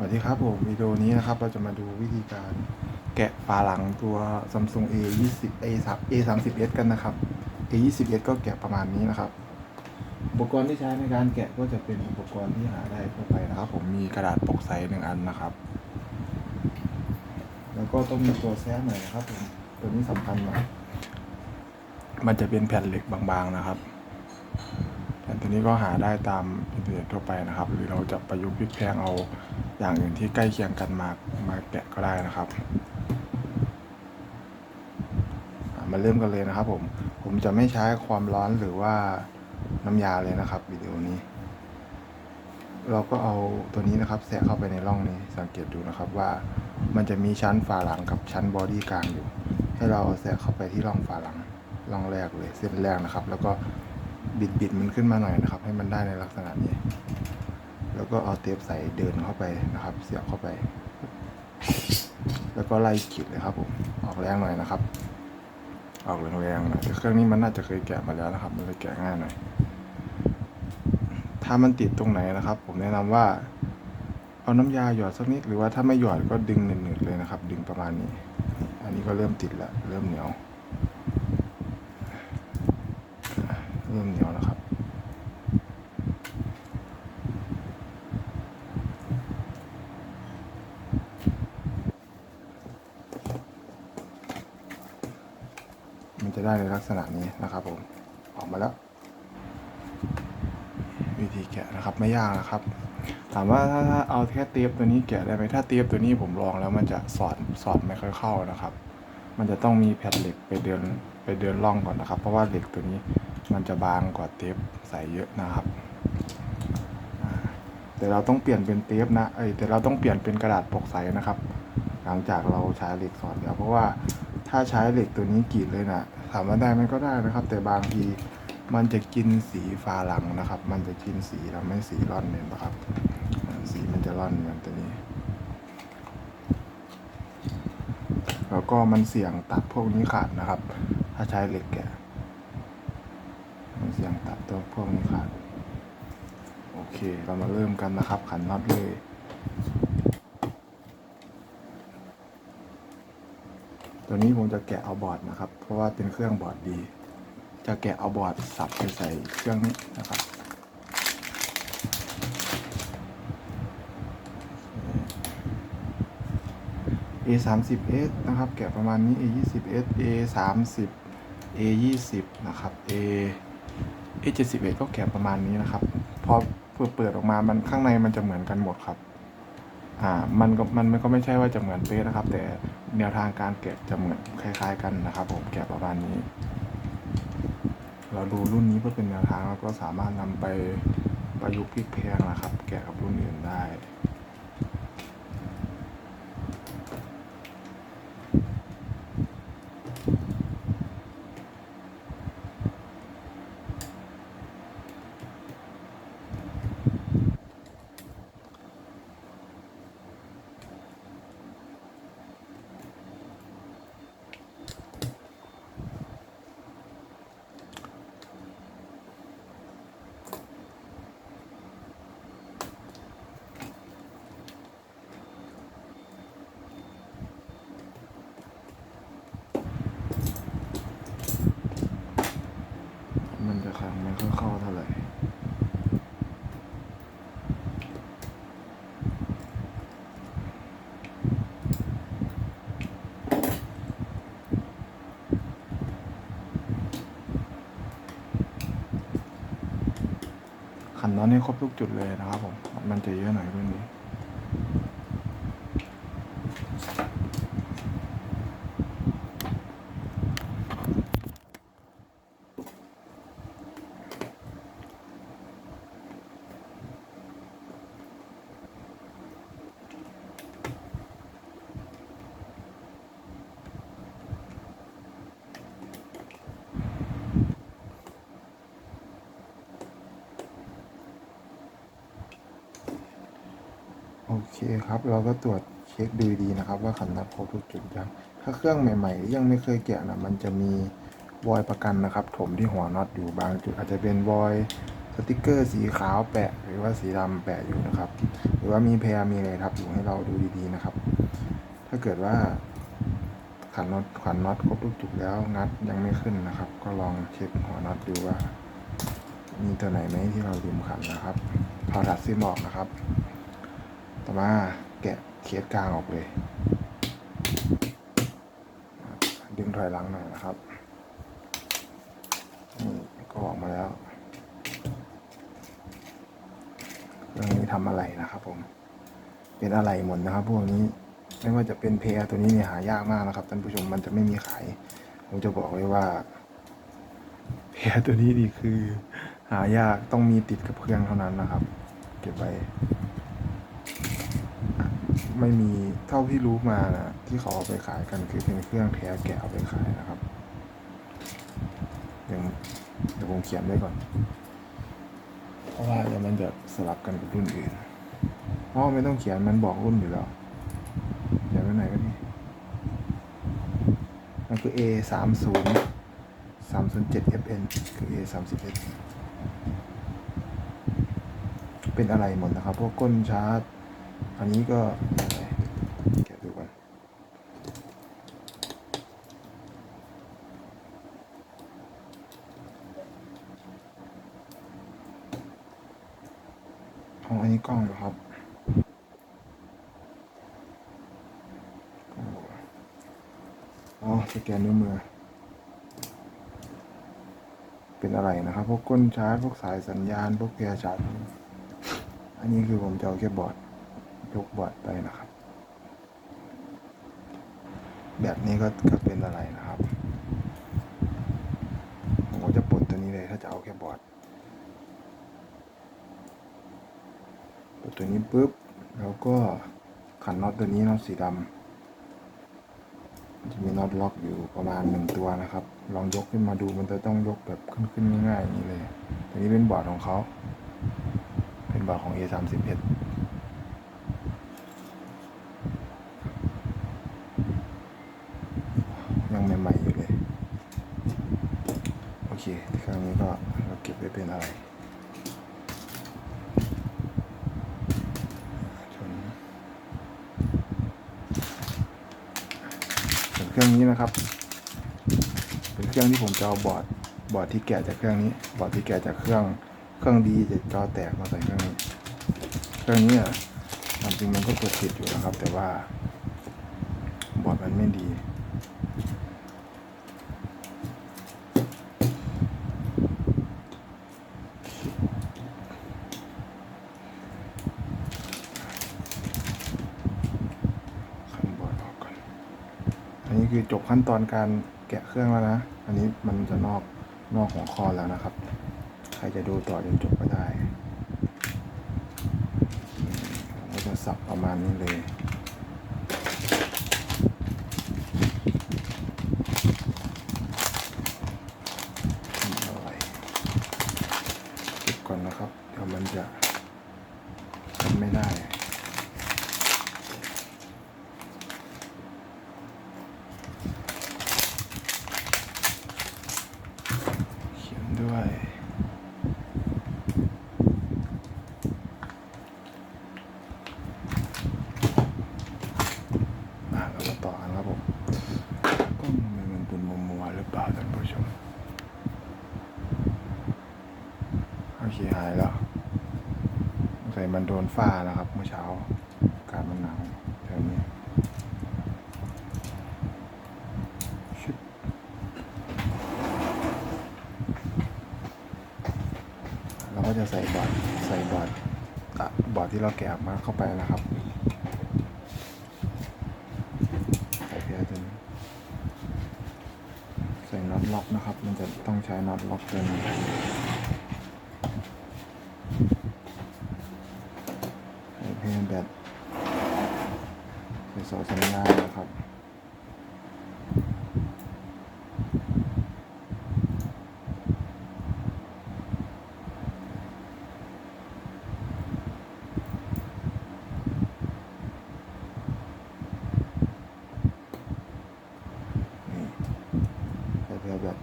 สวัสดีครับผมวิดีโอนี้นะครับเราจะมาดูวิธีการแกะฝาหลังตัว Samsung A 2 0 A 3 A 3 0 S กันนะครับ A 2 0 S ก็แกะประมาณนี้นะครับ อุปกรณ์ที่ใช้ในการแกะก็จะเป็นอุปกรณ์ที่หาได้ทั่วไปนะครับ ผมมีกระดาษปกใสหนึ่งอันนะครับ แล้วก็ต้องมีตัวแซะหน่อยนะครับผมตัวนี้สำคัญหน่อยมันจะเป็นแผ่นเหล็กบางๆนะครับแผ่นตัวนี้ก็หาได้ตามอินเทอร์เน็ตทั่วไปนะครับ หรือเราจะประยุกต์พลิกแพลงเอา อย่างอื่นที่ใกล้เคียงกันมามาแกะก็ได้นะครับมาเริ่มกันเลยนะครับ ผม ผมจะไม่ใช้ความร้อนหรือว่าน้ำยาเลยนะครับวิดีโอนี้ เราก็เอาตัวนี้นะครับแสะเข้าไปในร่องนี้สังเกตดูนะครับว่ามันจะมีชั้นฝาหลังกับชั้นบอดี้กลางอยู่ ให้เราเอาแสะเข้าไปที่ร่องฝาหลังร่องแรกเลยเส้นแรกนะครับ แล้วก็บิดบิดมันขึ้นมาหน่อยนะครับ ให้มันได้ในลักษณะนี้ แล้วก็เอาเทปใส่เดินเข้าไปนะครับ เสียบเข้าไป แล้วก็ไล่ขีดเลยครับผมออกแรงหน่อยนะครับ ออกแรงๆหน่อยเครื่องนี้มันน่าจะเคยแกะมาแล้วนะครับ มันเลยแกะง่ายหน่อยถ้ามันติดตรงไหนนะครับ ผมแนะนำว่า เอาน้ำยาหยอดสักนิดหรือว่าถ้าไม่หยอดก็ดึงหนืดๆเลยนะครับ ดึงประมาณนี้ อันนี้ก็เริ่มติดแล้วเริ่มเหนียวเริ่มเหนียวแล้วครับ มันจะ ได้ในลักษณะนี้นะครับผมออกมาแล้ว วิธีแกะนะครับไม่ยากนะครับ ถามว่าถ้าถ้าเอาแค่เทปตัวนี้แกะได้ไหมถ้าเทปตัวนี้ผมลองแล้วมันจะสอดสอดไม่ค่อยเข้านะครับ มันจะต้องมีแผ่นเหล็กไปเดินไปเดินร่องก่อนนะครับ เพราะว่าเหล็กตัวนี้มันจะบางกว่าเทปใสเยอะนะครับแต่เราต้องเปลี่ยนเป็นเทปนะเอ้แต่เราต้องเปลี่ยนเป็นกระดาษปกใสนะครับ หลังจากเราใช้เหล็กสอดแล้วเพราะว่าถ้าใช้เหล็กตัวนี้กรีดเลยนะ ถามว่าได้ไหมก็ได้นะครับ แต่บางทีมันจะกินสีฝาหลังนะครับ มันจะกินสีทำให้สีร่อนเนี่ยนะครับ สีมันจะร่อนเหมือนตัวนี้ แล้วก็มันเสี่ยงตัดพวกนี้ขาดนะครับ ถ้าใช้เหล็กแกะมันเสี่ยงตัดตัวพวกนี้ขาด โอเค เรามาเริ่มกันนะครับ ขันน็อตเลย ตัวนี้ผมจะแกะเอาบอร์ดนะครับ เพราะว่าเป็นเครื่องบอร์ดดี จะแกะเอาบอร์ดสับไปใส่เครื่องนี้นะครับ A 3 0 S นะครับแกะประมาณนี้ A 2 0 S A 3 0 A 2 0นะครับ A A 7 1ก็แกะประมาณนี้นะครับพอเพื่อเปิดออกมามันข้างในมันจะเหมือนกันหมดครับอ่ามันก็มันมันก็ไม่ใช่ว่าจะเหมือนเป๊ะนะครับ แต่ แนวทางการแกะจะเหมือนคล้าย ๆ กันนะครับ ผมแกะประมาณนี้ เราดูรุ่นนี้เพื่อเป็นแนวทางแล้วก็สามารถนำไปประยุกต์พลิกแพลงนะครับ แกะกับรุ่นอื่นได้ มันจะขังไม่ค่อยเข้าเท่าไหร่ ขันน็อตให้ครบทุกจุดเลยนะครับผม มันจะเยอะหน่อยเรื่องนี้ โอ เคครับ เราก็ตรวจเช็คดูดีนะครับว่าขันน็อตครบทุกจุดยังถ้าเครื่องใหม่ๆ ยังไม่เคยแกะนะมันจะมีวอยประกันนะครับ ถมที่หัวน็อตอยู่บางจุดอาจจะเป็นวอยล์ติกเกอร์สีขาวแปะ หรือว่าสีดำแปะอยู่นะครับ หรือว่ามีแพรมีอะไรทับอยู่ให้เราดูดีๆนะครับ ถ้าเกิดว่าขันน็อตขันน็อตครบทุกจุดแล้วงัดยังไม่ขึ้นนะครับ ก็ลองเช็คหัวน็อตดูว่า มีตัวไหนไหมที่เราลืมขันนะครับถอดัดซิมออกนะครับ ต่อมาแกะเคสกลางออกเลย ดึงถอยหลังหน่อยนะครับนี่ก็ออกมาแล้วเครื่องนี้ทำอะไรนะครับผม เป็นอะไรหมดนะครับ พวกนี้ไม่ว่าจะเป็นเพรตัวนี้เนี่ยหายากมากนะครับท่านผู้ชมมันจะไม่มีขาย ผมจะบอกเลยว่า เพรตัวนี้ดีคือ หายากต้องมีติดกับเครื่องเท่านั้นนะครับ เก็บไว้ ไม่มีเท่าที่รู้มานะที่เขาเอาไปขายกันคือเป็นเครื่องแท้แกะเอาไปขายนะครับเดี๋ยวเดี๋ยวผมเขียนไว้ก่อน เพราะว่าเดี๋ยวมันจะสลับกันกับรุ่นอื่นเพราะไม่ต้องเขียนมันบอกรุ่นอยู่แล้วเขียนไว้ไหนก็ดีมันคือ A สามศูนย์สามศูนย์เจ็ด FN คือ A สามสิบเอ็ดเป็นอะไรหมดนะครับ พวกก้นชาร์จ อันนี้ก็ะดูก่อนอ๋ออันนี้ กล้องครับอ๋อสแกนนิ้วมือ เป็นอะไรนะครับ พวกก้นชาร์จพวกสายสัญญาณ พวกแพรชาร์จอันนี้คือผมจะเอาแค่บอร์ดยกบอร์ดไปนะครับ แบบนี้ก็ก็เป็นอะไรนะครับ ผมก็จะปลดตัวนี้เลยถ้าจะเอาแค่บอร์ดปลด ตัวนี้ปุ๊บ แล้วก็ขันน็อตตัวนี้น็อตสีดำจะมีน็อตล็อกอยู่ประมาณหนึ่งตัวนะครับ ลองยกขึ้นมาดูมันจะต้องยกแบบขึ้นขึ้นง่ายๆอย่างนี้เลย ตัวนี้เป็นบอร์ดของเขา เป็นบอร์ดของ A 3 1 ยังใหม่ๆอยู่เลย โอเคครั้งนี้ก็เราเก็บไว้เป็นอะไรชนส่วนเค รื่องนี้นะครับ เป็นเครื่องที่ผมจะเอาบอร์ดบอร์ดที่แกะจากเครื่องนี้ บอร์ดที่แกะจากเครื่องเครื่องดีจะจอแตกมาใส่เครื่องนี้ เครื่องนี้อะความจริงมันก็กดติดอยู่นะครับ แต่ว่าบอร์ดมันไม่ดี ขั้นบอร์ดออกก่อน อันนี้ คือจบขั้นตอนการแกะเครื่องแล้วนะ อันนี้มันจะนอกนอกหัวข้อแล้วนะครับ ใครจะดูต่อจนจบก็ได้ก็จะสับประมาณนี้เลย อะไรเก็บก่อนนะครับ เดี๋ยวมันจะทำไม่ได้ เขียน ด้วยอะเรามาต่อกันครับผมกล้องทำไมมันเป็นมัวมัวหรือเปล่าท่านผู้ชม โอเคหายแล้วสงสัยมันโดนฝ้านะครับเมื่อเช้า อากาศมันหนาวแถวนี้ชึบเราก็ จะใส่บอร์ดใส่บอร์ดบอร์ดที่เราแกะออกมาเข้าไปนะครับใส่เพียตัวนี้ใส่น็อตล็อกนะครับ มันจะต้องใช้น็อตล็อกตัวนี้ใส่เพลงแบตใส่โซ่สัญญาณนะครับ นี่ใส่เพลงแบต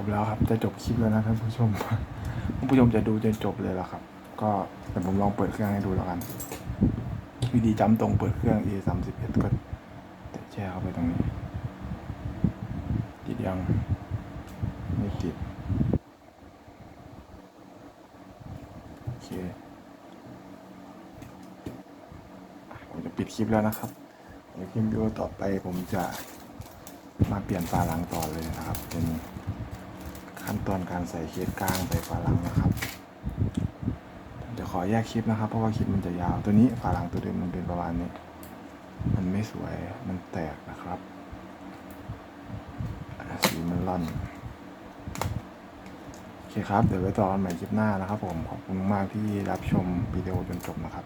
บ แล้วครับ จะจบคลิปแล้วนะท่านผู้ชมท่านผู้ชมจะดูจนจบเลยเหรอครับ ก็แต่ผมลองเปิดเครื่องให้ดูแล้วกัน วิธีจำตรงเปิดเครื่อง A สามสิบเอ็ดก็แตะแช่เข้าไปตรงนี้ ติดยัง ไม่ติดโอเคผมจะปิดคลิปแล้วนะครับในคลิปวิดีโอต่อไปผมจะมาเปลี่ยนฝาหลังต่อเลยนะครับเป็น ขั้นตอนการใส่เคสกลางใส่ฝาหลังนะครับผมจะขอแยกคลิปนะครับ เพราะว่าคลิปมันจะยาวตัวนี้ฝาหลังตัวเดิมมันเป็นประมาณนี้ มันไม่สวยมันแตกนะครับสีมันร่อนโอเคครับ เดี๋ยวไว้ต่อกันใหม่คลิปหน้านะครับผม ขอบคุณมากที่รับชมวิดีโอจนจบนะครับ